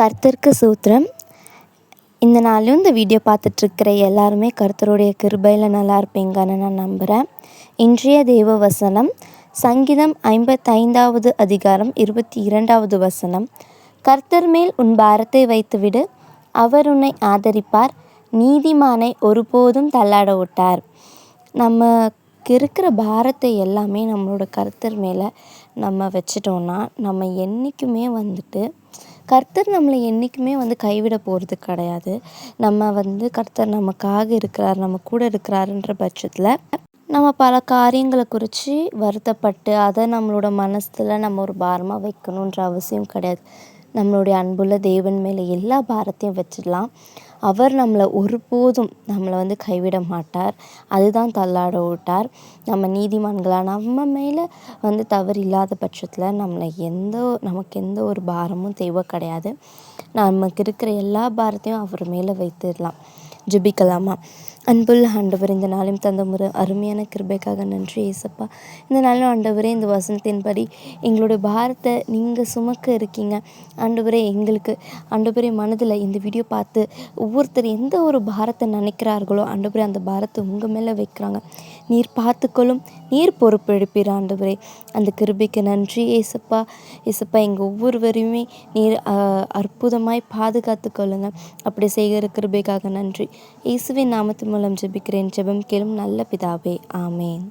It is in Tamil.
கர்த்தருக்கு சூத்திரம். இந்த நாளும் இந்த வீடியோ பார்த்துட்ருக்கிற எல்லாருமே கர்த்தருடைய கிருபையில் நல்லா இருப்பீங்கன்னு நான் நம்புகிறேன் இன்றைய தேவ வசனம் சங்கீதம் ஐம்பத்தைந்தாவது அதிகாரம் இருபத்தி இரண்டாவது வசனம். கர்த்தர் மேல் உன் பாரத்தை வைத்துவிடு அவர் உன்னை ஆதரிப்பார் நீதிமானை ஒருபோதும் தள்ளாட விட்டார். நம்ம இருக்கிற பாரத்தை எல்லாமே நம்மளோட கருத்தர் மேலே நம்ம வச்சிட்டோன்னா நம்ம என்றைக்குமே வந்துட்டு கர்த்தர் நம்மளை என்றைக்குமே வந்து கைவிட போகிறது கிடையாது. நம்ம வந்து கர்த்தர் நமக்காக இருக்கிறார் நம்ம கூட இருக்கிறாருன்ற பட்சத்தில் நம்ம பல காரியங்களை குறித்து வருத்தப்பட்டு அதை நம்மளோட மனசில் நம்ம ஒரு பாரமாக வைக்கணுன்ற அவசியம் கிடையாது. நம்மளுடைய அன்புள்ள தேவன் மேலே எல்லா பாரத்தையும் வச்சிடலாம். அவர் நம்மளை ஒருபோதும் நம்மளை வந்து கைவிட மாட்டார். அதுதான் தள்ளாட விட்டார். நம்ம நீதிமான்களாக நம்ம மேலே வந்து தவறு இல்லாத பட்சத்தில் நம்மளை எந்த நமக்கு எந்த ஒரு பாரமும் தேவை கிடையாது. நமக்கு இருக்கிற எல்லா பாரத்தையும் அவர் மேலே வைத்துடலாம். ஜெபிக்கலாமா? அன்புள்ள ஆண்டவர் இந்த நாளையும் தந்த முறை அருமையான கிருபைக்காக நன்றி ஏசப்பா. இந்த நாளும் ஆண்டவரே இந்த வசனத்தின்படி எங்களுடைய பாரத்தை நீங்கள் சுமக்க இருக்கீங்க. ஆண்டவரே எங்களுக்கு ஆண்டவரே மனதில் இந்த வீடியோ பார்த்து ஒவ்வொருத்தர் எந்த ஒரு பாரத்தை நினைக்கிறார்களோ ஆண்டவரே அந்த பாரத்தை உங்கள் மேலே வைக்கிறாங்க. நீர் பார்த்துக்கொள்ளும் நீர் பொறுப்பெடுப்பீர் ஆண்டவரே. அந்த கிருபைக்கு நன்றி ஏசப்பா. ஏசப்பா எங்கள் ஒவ்வொருவரையுமே நீர் அற்புதமாய் பாதுகாத்து கொள்ளுங்கள் அப்படி செய்கிற கிருபைக்காக நன்றி. இயேசுவின் நாமத்து மூலம் ஜெபிக்கிறேன். ஜெபம் கேளும் நல்ல பிதாவே. ஆமேன்.